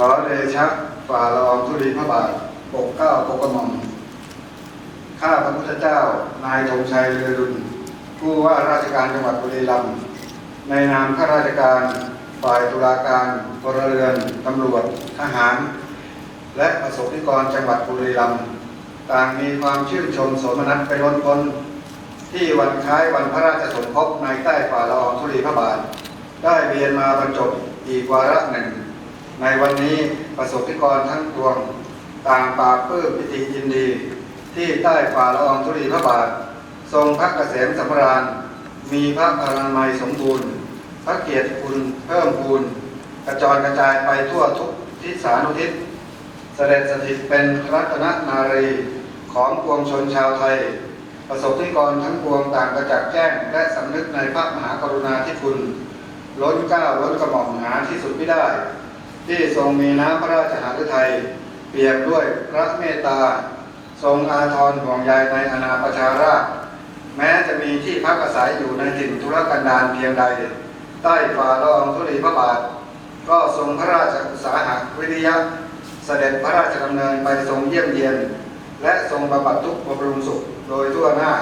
ขอเดชะฝ่าละอองธุลีพระบาทปกเก้าปกกระหม่อมข้าพระพุทธเจ้า นายธงชัยเรือรุนผู้ว่าราชการจังหวัดบุรีรัมย์ในนามข้าราชการฝ่ายตุลาการพลเรือนตำรวจทหาร และประสบนิกรจังหวัดบุรีรัมย์ต่างมีความชื่นชมสมนัตไปล้นพ้นที่วันคล้ายวันพระราชสมภพในใต้ฝ่าละอองธุลีพระบาท ได้เวียนมาบรรจบอีกวาระหนึ่ง ในวันนี้ประสบนิกรทั้งปวงต่างปราบปลื้มพิธียินดี ที่ใต้ฝ่าละอองธุลีพระบาท ทรงพระเกษมสำราญ มีพระอนามัยสมบูรณ์ พระเกียรติคุณเพิ่มพูนกระจรกระจายไปทั่วทุกทิศสานุทิศ เสด็จสถิตเป็นรัตนนารีของปวงชนชาวไทย ประสบนิกรทั้งปวงต่างประจักษ์แจ้ง และสำนึกในพระมหากรุณาธิคุณ ล้นเกล้าล้นกระหม่อมหาที่สุดไม่ได้ ที่ทรงมีน้ำพระราชหฤทัยเปี่ยมด้วยพระเมตตา ทรงอาทรห่วงใยในอาณาประชาราษฎร์แม้จะมีที่พักอาศัยอยู่ในถิ่นทุรกันดารเพียงใด ใต้ฝ่าละอองธุลีพระบาท ก็ทรงพระราชอุตสาหะวิริยะ เสด็จพระราชดำเนินไปทรงเยี่ยมเยียน และทรงบำบัดทุกข์บำรุงสุขโดยทั่วหน้า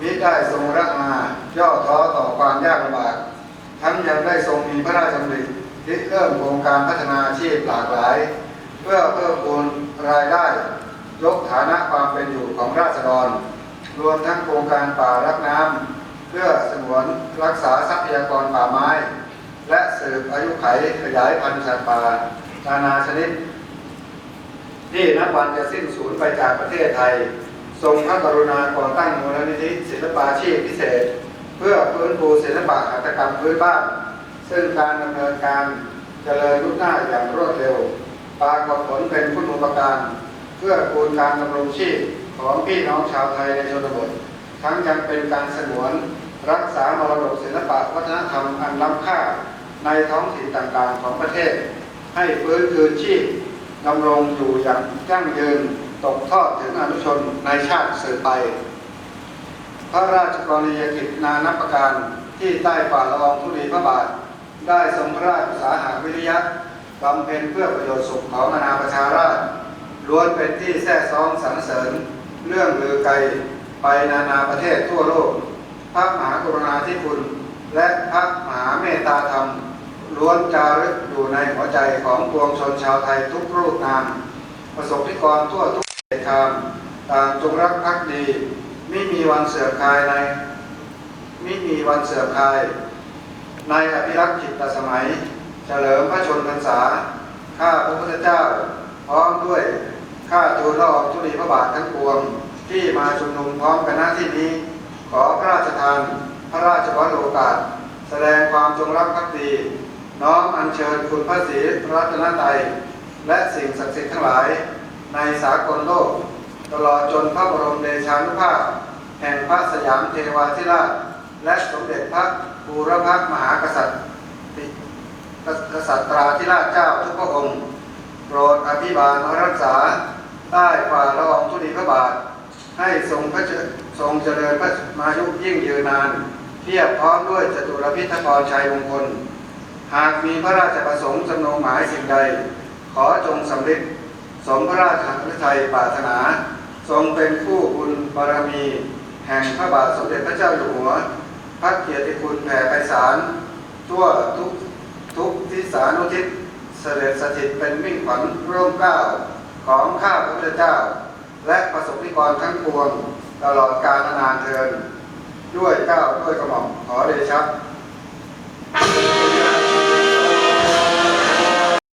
มิได้ทรงระอาย่อท้อต่อความยากลำบาก ทั้งยังได้ทรงมีพระราชดำริ ที่เริ่มโครงการพัฒนาอาชีพหลากหลาย เพื่อเพิ่มพูนรายได้ ยกฐานะความเป็นอยู่ของราษฎร รวมทั้งโครงการป่ารักน้ำเพื่อสงวนรักษาทรัพยากรป่าไม้ และสืบอายุไขขยายพันธุ์สัตว์ป่านานาชนิด ที่นับวันจะสิ้นสูญไปจากประเทศไทย ทรงพระกรุณาก่อตั้งมูลนิธิศิลปาชีพพิเศษ เพื่อฟื้นฟูศิลปะหัตถกรรมพื้นบ้าน ซึ่งการดำเนินการเจริญรุ่งหน้าอย่างรวดเร็วปรากฏผลเป็นคุณูปการ เพื่อคูณการดำรงชีพของพี่น้องชาวไทยในชนบท ทั้งยังเป็นการสงวน รักษามรดกศิลปะวัฒนธรรมอันล้ำค่าในท้องถิ่นต่างๆของประเทศ ให้ฟื้นคืนชีพดำรงอยู่อย่างยั่งยืนตกทอดถึงอนุชนในชาติสืบไป พระราชกรณียกิจนานับประการที่ใต้ฝ่าละอองธุลีพระบาท ได้ทรงพระราชอุตสาหะวิริยะบำเพ็ญเพื่อประโยชน์สุขของนานาประชาราษฎร์ล้วนเป็นที่แท้ซ้องสรรเสริญ เรื่องลือไกลไปนานาประเทศทั่วโลก พระมหากรุณาธิคุณ และพระมหาเมตตาธรรม ล้วนจารึกอยู่ในหัวใจของปวงชนชาวไทยทุกรูปนาม ประสบนิกรทั่วทุกเขตคามต่างจงรักภักดี ไม่มีวันเสื่อมคลายใน ไม่มีวันเสื่อมคลาย ในอภิรักษ์จิตสมัย เฉลิมพระชนพรรษา ข้าพระพุทธเจ้า พร้อมด้วยข้าทูลละอองธุลีพระบาททั้งปวง ที่มาชุมนุมพร้อมกันหน้าที่นี้ ขอพระราชทานพระราชวโรกาส แสดงความจงรักภักดีน้อมอัญเชิญคุณพระศรีรัตนตรัยและสิ่งศักดิ์สิทธิ์ทั้งหลาย ในสากลโลก ตลอดจนพระบรมเดชานุภาพ แห่งพระสยามเทวาธิราช และสมเด็จพระ บูรพมหากษัตริย์กษัตราธิราชเจ้าทุกพระองค์ โปรดอภิบาลรักษาใต้ฝ่าละอองธุลีพระบาท ให้ทรงพระทรงเจริญพระมายุยิ่งยืนนาน เทียบพร้อมด้วยจตุรพิธกรชัยมงคล หากมีพระราชประสงค์จำนงหมายสิ่งใด ขอจงสำเร็จสมพระราชฤทัยปรารถนา ทรงเป็นผู้บุญบารมี แห่งพระบาทสมเด็จพระเจ้าอยู่หัว พระเกียรติคุณแผ่ไปสารทั่วทุกทุกทิศานุทิศเสด็จสถิตเป็นมิ่งขวัญร่มเกล้าของข้าพระพุทธเจ้า และประสบนิกรทั้งปวง ตลอดกาลนานเทินด้วยเก้าด้วยกระหม่อมขอเดชะ